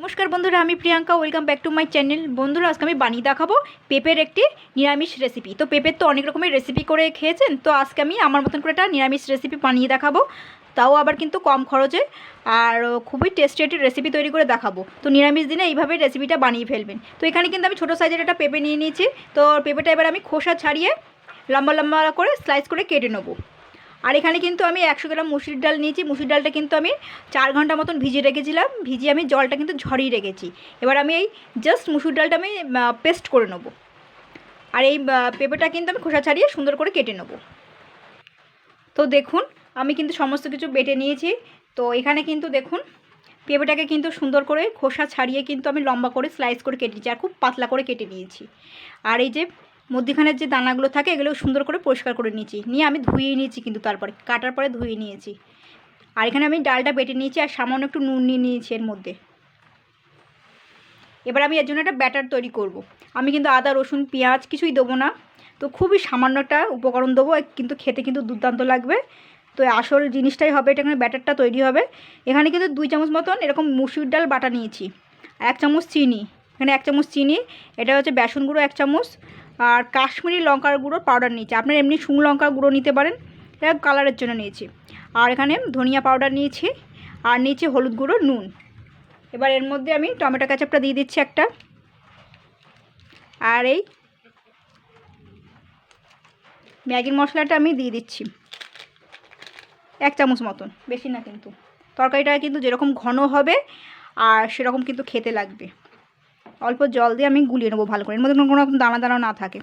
নমস্কার বন্ধুরা, আমি Priyanka welcome back to my channel বন্ধুরা, আজকে আমি বানিয়ে দেখাবো পেঁপের একটি নিরামিষ রেসিপি তো পেঁপের তো অনেক রকমের রেসিপি করে খেয়েছেন, তো আজকে আমি আমার মতন করে একটা নিরামিষ রেসিপি বানিয়ে দেখাবো। তাও আবার কিন্তু কম খরচে আর খুবই টেস্টি একটি রেসিপি তৈরি করে দেখাবো। তো নিরামিষ দিনে এইভাবে রেসিপিটা বানিয়ে ফেলবেন। তো এখানে কিন্তু আমি ছোটো সাইজের একটা পেঁপে নিয়ে নিয়েছি। তো পেঁপেটা এবার আমি খোসা ছাড়িয়ে লম্বা লম্বা করে স্লাইস করে কেটে নেব। আর এখানে কিন্তু আমি একশো গ্রাম মুসুরির ডাল নিয়েছি। মুসুরির ডালটা কিন্তু আমি চার ঘণ্টা মতন ভিজিয়ে রেখেছিলাম। ভিজিয়ে আমি জলটা কিন্তু ঝরিয়ে রেখেছি। এবার আমি এই জাস্ট মুসুর ডালটা আমি পেস্ট করে নেব। আর এই পেঁপেটা কিন্তু আমি খোসা ছাড়িয়ে সুন্দর করে কেটে নেব। তো দেখুন, আমি কিন্তু সমস্ত কিছু বেটে নিয়েছি। তো এখানে কিন্তু দেখুন, পেঁপেটাকে কিন্তু সুন্দর করে খোসা ছাড়িয়ে কিন্তু আমি লম্বা করে স্লাইস করে কেটেছি আর খুব পাতলা করে কেটে নিয়েছি। আর এই যে মধ্যিখানের যে দানাগুলো থাকে, এগুলো সুন্দর করে পরিষ্কার করে নিয়েছি। নিয়ে আমি ধুয়ে নিয়েছি কিন্তু তারপরে, কাটার পরে ধুয়ে নিয়েছি। আর এখানে আমি ডালটা বেটে নিয়েছি আর সামান্য একটু নুন নিয়ে নিয়েছি এর মধ্যে। এবার আমি এর জন্য একটা ব্যাটার তৈরি করব। আমি কিন্তু আদা, রসুন, পেঁয়াজ কিছুই দেবো না। তো খুবই সামান্য একটা উপকরণ দেবো কিন্তু খেতে কিন্তু দুর্দান্ত লাগবে। তো আসল জিনিসটাই হবে, এটা এখানে ব্যাটারটা তৈরি হবে। এখানে কিন্তু দুই চামচ মতন এরকম মুসুর ডাল বাটা নিয়েছি। এক চামচ চিনি। এখানে এক চামচ চিনি, এটা হচ্ছে বেসন গুঁড়ো এক চামচ। আর কাশ্মীরি লঙ্কার গুঁড়ো পাউডার নিয়েছি। আপনার এমনি শুকনো লঙ্কার গুঁড়ো নিতে পারেন। এটা কালারের জন্য নিয়েছি। আর এখানে ধনিয়া পাউডার নিয়েছি। আর নিয়েছি হলুদ গুঁড়ো, নুন। এবার এর মধ্যে আমি টমেটো ক্যাচাপটা দিয়ে দিচ্ছি একটা। আর এই ম্যাগির মশলাটা আমি দিয়ে দিচ্ছি। এক চামচ মতন, বেশি না কিন্তু। তরকারিটা কিন্তু যেরকম ঘন হবে আর সেরকম কিন্তু খেতে লাগবে। অল্প জল দিয়ে আমি গুলিয়ে নেব ভালো করে। এর মধ্যে কোনো রকম দানা দানা না থাকে।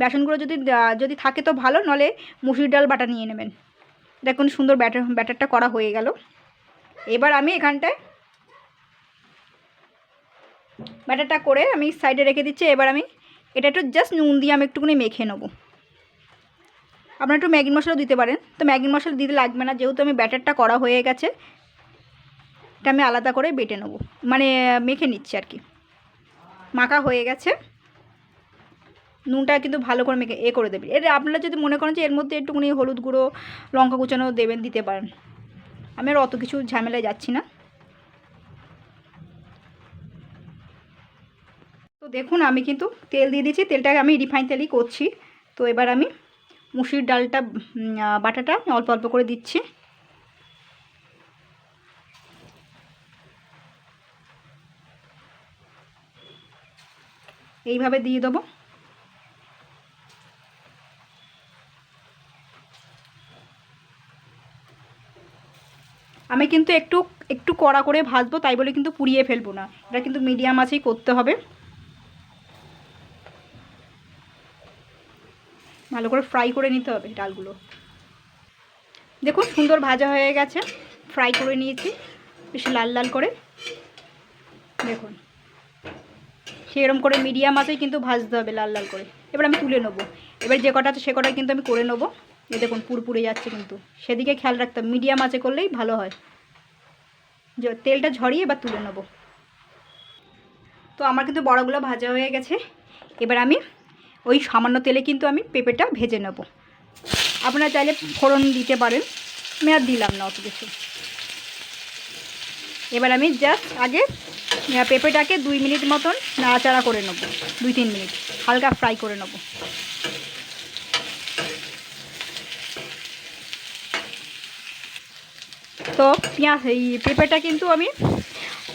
বেসনগুলো যদি যদি থাকে তো ভালো, নলে মুসুর ডাল বাটা নিয়ে নেবেন। দেখুন সুন্দর ব্যাটার, ব্যাটারটা করা হয়ে গেল। এবার আমি এখানটায় ব্যাটারটা করে আমি সাইডে রেখে দিচ্ছি। এবার আমি এটা একটু জাস্ট নুন দিয়ে আমি একটুখানি মেখে নেব। আপনারা একটু ম্যাগি মশলাও দিতে পারেন। তো ম্যাগি মশলা দিতে লাগবে না, যেহেতু আমি ব্যাটারটা করা হয়ে গেছে। এটা আমি আলাদা করে বেটে নেব। মানে মেখে নিচ্ছি আর কি। মাখা হয়ে গেছে। নুনটা কিন্তু ভালো করে মেখে এ করে দেবেন এর আপনারা যদি মনে করেন যে এর মধ্যে একটুখানি হলুদ গুঁড়ো, লঙ্কা কুচানো দেবেন, দিতে পারেন। আমি আর অত কিছু ঝামেলায় যাচ্ছি না। তো দেখুন, আমি কিন্তু তেল দিয়ে দিয়েছি। তেলটাকে আমি রিফাইন তেলই করছি। তো এবার আমি মুসুরির ডালটা বাটাটা অল্প অল্প করে দিচ্ছি। এইভাবে দিয়ে দেবো। আমি কিন্তু একটু একটু কড়া করে ভাজবো, তাই বলে কিন্তু পুড়িয়ে ফেলব না। এটা কিন্তু মিডিয়াম আছেই করতে হবে। ভালো করে ফ্রাই করে নিতে হবে ডালগুলো। দেখুন, সুন্দর ভাজা হয়ে গেছে। ফ্রাই করে নিয়েছি, বেশি লাল লাল করে। দেখুন। সেরকম করে মিডিয়াম আছেই কিন্তু ভাজতে হবে লাল লাল করে। এবার আমি তুলে নেব। এবার যে কটা আছে সে কটাই কিন্তু আমি করে নেব। এ দেখুন পুরপুরে যাচ্ছে কিন্তু। সেদিকে খেয়াল রাখতে মিডিয়াম আছে করলেই ভালো হয়। তেলটা ঝরিয়ে এবার তুলে নেব। তো আমার কিন্তু বড়গুলো ভাজা হয়ে গেছে। এবার আমি ওই সামান্য তেলে কিন্তু আমি পেঁপেটা ভেজে নেব। আপনারা চাইলে ফোড়ন দিতে পারেন। আমি আর দিলাম না অত কিছু এবার আমি জাস্ট আগে পেঁপেটাকে দুই মিনিট মতন নাড়াচাড়া করে নেব। দুই, তিন মিনিট। হালকা ফ্রাই করে নেব। তো পেঁয়াজ, এই পেঁপেটা কিন্তু আমি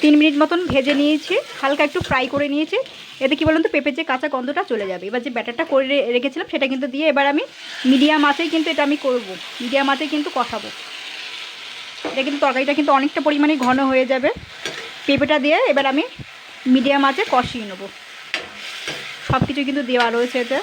তিন মিনিট মতন ভেজে নিয়েছি। হালকা একটু ফ্রাই করে নিয়েছি। এতে কী বলুন তো, পেঁপের যে কাঁচা গন্ধটা চলে যাবে। এবার যে ব্যাটারটা করে রেখেছিলাম, সেটা কিন্তু দিয়ে এবার আমি মিডিয়াম আঁচেই কিন্তু এটা আমি করব। মিডিয়াম আঁচেই কিন্তু কষাবো। এটা কিন্তু তরকারিটা কিন্তু অনেকটা পরিমাণে ঘন হয়ে যাবে। পেঁপেটা দিয়ে এবার আমি মিডিয়াম আঁচে কষিয়ে নেব। সব কিছু কিন্তু দেওয়া রয়েছে এতে।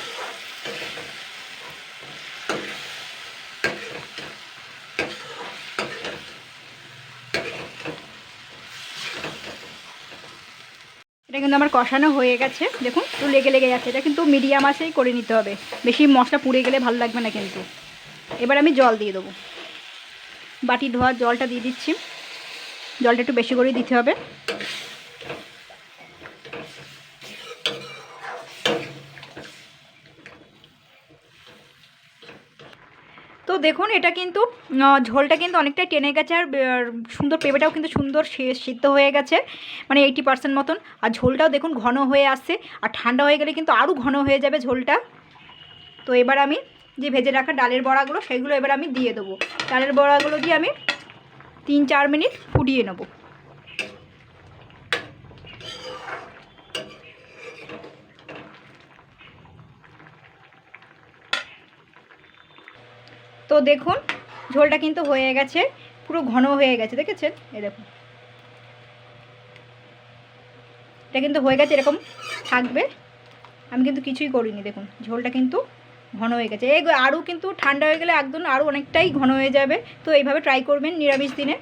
এটা কিন্তু আমার কষানো হয়ে গেছে। দেখুন, একটু লেগে লেগে যাচ্ছে। এটা কিন্তু মিডিয়াম আছেই করে নিতে হবে। বেশি মশলা পুড়ে গেলে ভালো লাগবে না কিন্তু। এবার আমি জল দিয়ে দেবো। বাটি ধোয়ার জলটা দিয়ে দিচ্ছি। জলটা একটু বেশি করেই দিতে হবে। তো দেখুন, এটা কিন্তু ঝোলটা কিন্তু অনেকটাই টেনে গেছে আর সুন্দর পেঁপেটাও কিন্তু সুন্দর সিদ্ধ হয়ে গেছে মানে এইটি পার্সেন্ট মতন। আর ঝোলটাও দেখুন ঘন হয়ে আসছে, আর ঠান্ডা হয়ে গেলে কিন্তু আরও ঘন হয়ে যাবে ঝোলটা। তো এবার আমি যে ভেজে রাখা ডালের বড়াগুলো, সেগুলো এবার আমি দিয়ে দেবো। ডালের বড়াগুলো দিয়ে আমি তিন চার মিনিট ফুটিয়ে নেব। তো দেখুন, ঝোলটা কিন্তু হয়ে গেছে, পুরো ঘন হয়ে গেছে, দেখেছেন? এ দেখুন। এটা কিন্তু হয়ে গেছে, এরকম থাকবে। আমি কিন্তু কিছুই করিনি, দেখুন, ঝোলটা কিন্তু ঘন হয়ে গেছে। এই আরও কিন্তু ঠান্ডা হয়ে গেলে একদম আরও অনেকটাই ঘন হয়ে যাবে। তো এইভাবে ট্রাই করবেন নিরামিষ দিনে।